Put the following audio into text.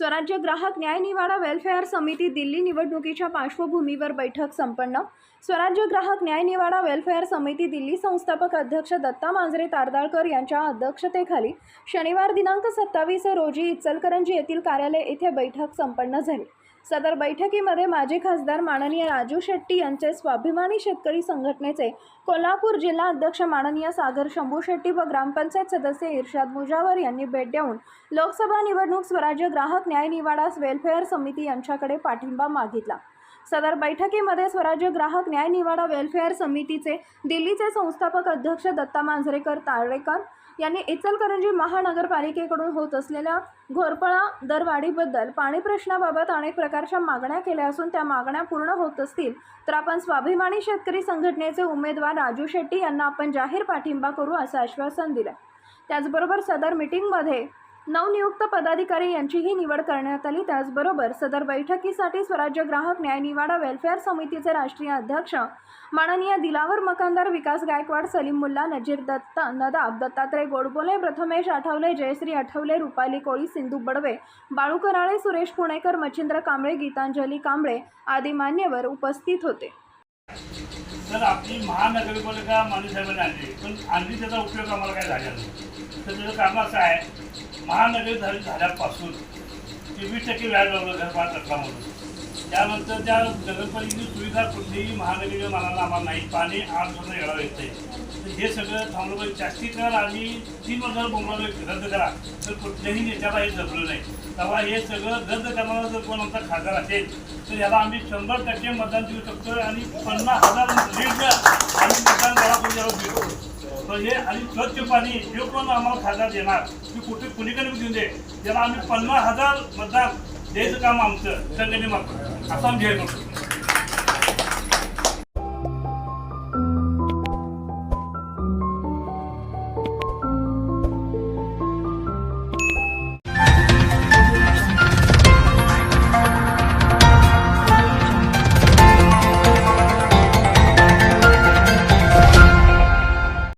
स्वराज्य ग्राहक न्याय निवाडा वेलफेअर समिती दिल्ली निवडणुकीच्या पार्श्वभूमीवर बैठक संपन्न. स्वराज्य ग्राहक न्याय निवाडा वेलफेअर समिती दिल्ली संस्थापक अध्यक्ष दत्ता मांजरे तारदाळकर यांच्या अध्यक्षतेखाली शनिवार दिनांक सत्तावीस रोजी इचलकरंजी येथील कार्यालय येथे बैठक संपन्न झाली. सदर बैठकीमध्ये माजी खासदार माननीय राजू शेट्टी यांचे स्वाभिमानी शेतकरी संघटनेचे कोल्हापूर जिल्हा अध्यक्ष माननीय सागर शंभू शेट्टी व ग्रामपंचायत सदस्य इर्शाद मुजावर यांनी भेट देऊन लोकसभा निवडणूक स्वराज्य ग्राहक न्याय निवाडास वेलफेअर समिती यांच्याकडे पाठिंबा मागितला. सदर बैठकीमध्ये स्वराज्य ग्राहक न्याय निवाडा वेलफेअर समितीचे दिल्लीचे संस्थापक अध्यक्ष दत्ता मांजरेकर ताळेकर यांनी इचलकरंजी महानगरपालिकेकडून होत असलेल्या घोरपळा दरवाढीबद्दल पाणी प्रश्नाबाबत अनेक प्रकारच्या मागण्या केल्या असून त्या मागण्या पूर्ण होत असतील तर आपण स्वाभिमानी शेतकरी संघटनेचे उमेदवार राजू शेट्टी यांना आपण जाहीर पाठिंबा करू असं आश्वासन दिलं त्याचबरोबर सदर मिटिंगमध्ये नवनियुक्त पदाधिकारी यांचीही निवड करण्यात आली. त्याचबरोबर सदर बैठकीसाठी स्वराज्य ग्राहक न्याय निवाडा वेलफेअर समितीचे राष्ट्रीय अध्यक्ष माननीय दिलावर मकानदार विकास गायकवाड सलीम मुल्ला नजीर दत्त नदाब दत्तात्रय गोडबोले प्रथमेश आठवले जयश्री आठवले रुपाली कोळी सिंधू बडवे बाळू कराळे सुरेश पुणेकर मच्छिंद्र कांबळे गीतांजली कांबळे आदी मान्यवर उपस्थित होते. तर आपली महानगरपालिका माणसाहेबांनी आणली. पण आणली त्याचा उपयोग आम्हाला काय झाला नाही. तर त्याचं काम असं आहे महानगर झाली झाल्यापासून तेवीस टक्के व्याज लावलं घरबार तत्वामधून त्यानंतर त्या नगरपालिकेची सुविधा कुठलीही महानगरीय मानाला आम्हाला नाही. पाणी आठ वर्ष येणार येते तर हे सगळं थांबलं पाहिजे जास्तीकरण आणि तीन वर्षाला बोंबलं रद्द करा. तर कुठल्याही नेत्याला हे जमलं नाही. तेव्हा हे सगळं रद्द करणारा जर कोण आमचा खासदार असेल तर याला आम्ही शंभर टक्के मतदान देऊ शकतो आणि पन्नास हजार आम्ही मतदान गोळा करून याला हे आणि स्वच्छ पाणी जो कोण आम्हाला खासदार देणार? की कुठे कुणीकडे देऊन दे त्याला आम्ही पन्नास हजार मतदान द्यायचं काम आमचं. संघटने मागतो असं आम्ही